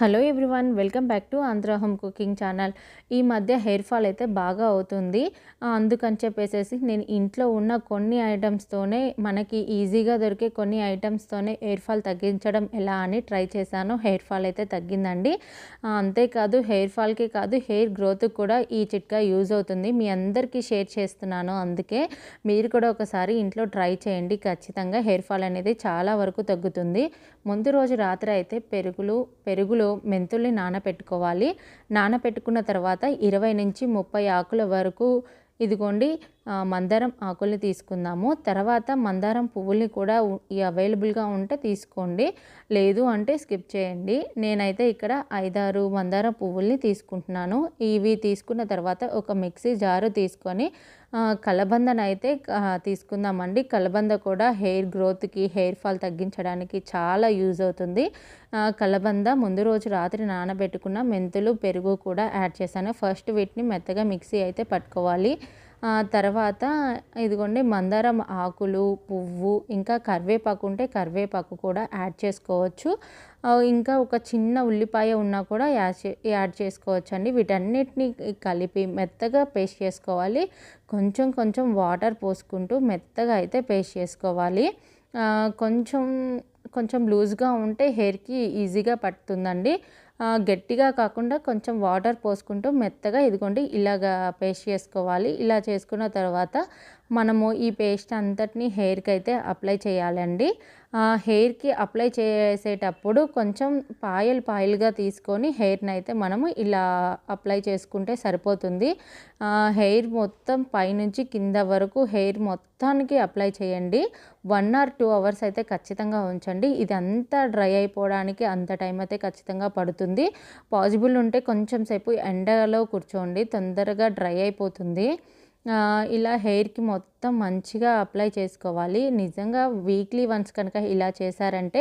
Hello everyone welcome back to Andhra home cooking channel. ఈ మధ్య hair fall అయితే బాగా అవుతుంది. అందుకని చెప్పేసేసి నేను ఇంట్లో ఉన్న కొన్ని ఐటమ్స్తోనే మనకి ఈజీగా దొరికే కొన్ని ఐటమ్స్తోనే హెయిర్ ఫాల్ తగ్గించడం ఎలా అని ట్రై చేశాను. హెయిర్ ఫాల్ అయితే తగ్గిందండి. అంతేకాదు హెయిర్ ఫాల్కి కాదు హెయిర్ గ్రోత్కి కూడా ఈ చిట్కా యూజ్ అవుతుంది. మీ అందరికీ షేర్ చేస్తున్నాను అందుకే మీరు కూడా ఒకసారి ఇంట్లో ట్రై చేయండి. ఖచ్చితంగా హెయిర్ ఫాల్ అనేది చాలా వరకు తగ్గుతుంది. ముందు రోజు రాత్రి అయితే పెరుగులు పెరుగులో మెంతుల్ని నానబెట్టుకోవాలి నానబెట్టుకున్న తర్వాత ఇరవై నుంచి ముప్పై ఆకుల వరకు ఇదిగోండి మందారం ఆకుల్ని తీసుకుందాము. తర్వాత మందారం పువ్వుల్ని కూడా అవైలబుల్గా ఉంటే తీసుకోండి. లేదు అంటే స్కిప్ చేయండి. నేనైతే ఇక్కడ ఐదారు మందారం పువ్వుల్ని తీసుకుంటున్నాను. ఇవి తీసుకున్న తర్వాత ఒక మిక్సీ జారు తీసుకొని ఆ, కలబందను అయితే తీసుకుందామండి. కలబంద కూడా హెయిర్ గ్రోత్కి హెయిర్ ఫాల్ తగ్గించడానికి చాలా యూజ్ అవుతుంది. కలబంద ముందు రోజు రాత్రి నానబెట్టుకున్న మెంతులు పెరుగు కూడా యాడ్ చేశాను. ఫస్ట్ వీటిని మెత్తగా మిక్సీ అయితే పట్టుకోవాలి. తర్వాత ఇదిగోండి మందారం ఆకులు పువ్వు ఇంకా కరివేపాకు ఉంటే కరివేపాకు కూడా యాడ్ చేసుకోవచ్చు. ఇంకా ఒక చిన్న ఉల్లిపాయ ఉన్నా కూడా యాడ్ చే యాడ్ చేసుకోవచ్చు అండి వీటన్నిటిని కలిపి మెత్తగా పేస్ట్ చేసుకోవాలి. కొంచెం కొంచెం వాటర్ పోసుకుంటూ మెత్తగా అయితే పేస్ట్ చేసుకోవాలి. కొంచెం కొంచెం లూజ్గా ఉంటే హెయిర్కి ఈజీగా పడుతుందండి. గట్టిగా కాకుండా కొంచెం వాటర్ పోసుకుంటూ మెత్తగా ఇదిగోండి ఇలాగా పేస్ట్ చేసుకోవాలి. ఇలా చేసుకున్న తర్వాత మనము ఈ పేస్ట్ అంతటిని హెయిర్కి అయితే అప్లై చేయాలండి. హెయిర్కి అప్లై చేసేటప్పుడు కొంచెం పాయలు పాయలుగా తీసుకొని హెయిర్ని అయితే మనము ఇలా అప్లై చేసుకుంటే సరిపోతుంది. హెయిర్ మొత్తం పైనుంచి కింద వరకు హెయిర్ మొత్తానికి అప్లై చేయండి. వన్ ఆర్ టూ అవర్స్ అయితే ఖచ్చితంగా ఉంచండి. ఇది అంతా డ్రై అయిపోవడానికి అంత టైం అయితే ఖచ్చితంగా పడుతుంది. పాసిబుల్ ఉంటే కొంచెం సేపు ఎండలో కూర్చోండి. తొందరగా డ్రై అయిపోతుంది. ఇలా హెయిర్కి మొత్తం మంచిగా అప్లై చేసుకోవాలి. నిజంగా వీక్లీ వన్స్ కనుక ఇలా చేశారంటే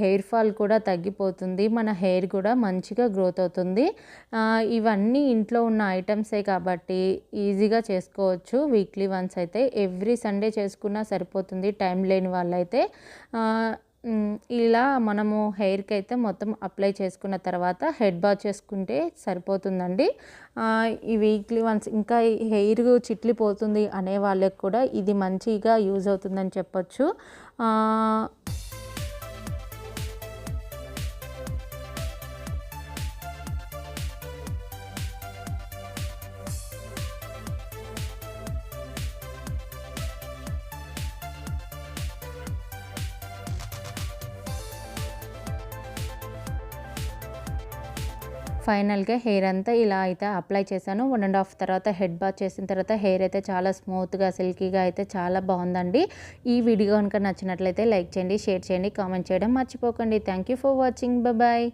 హెయిర్ ఫాల్ కూడా తగ్గిపోతుంది. మన హెయిర్ కూడా మంచిగా గ్రోత్ అవుతుంది. ఇవన్నీ ఇంట్లో ఉన్న ఐటమ్సే కాబట్టి ఈజీగా చేసుకోవచ్చు. వీక్లీ వన్స్ అయితే ఎవ్రీ సండే చేసుకున్నా సరిపోతుంది. టైం లేని వాళ్ళైతే ఇలా మనము హెయిర్కి అయితే మొత్తం అప్లై చేసుకున్న తర్వాత హెడ్ బాత్ చేసుకుంటే సరిపోతుందండి. ఈ వీక్లీ వన్స్ ఇంకా హెయిర్ చిట్లిపోతుంది అనే వాళ్ళకి కూడా ఇది మంచిగా యూజ్ అవుతుందని చెప్పొచ్చు. ఫైనల్గా హెయిర్ అంతా ఇలా అయితే అప్లై చేశాను. వన్ అండ్ హాఫ్ తర్వాత హెడ్ బాత్ చేసిన తర్వాత హెయిర్ అయితే చాలా స్మూత్గా సిల్కీగా అయితే చాలా బాగుందండి. ఈ వీడియో కనుక నచ్చినట్లయితే లైక్ చేయండి షేర్ చేయండి కామెంట్ చేయడం మర్చిపోకండి. Thank you for watching. Bye.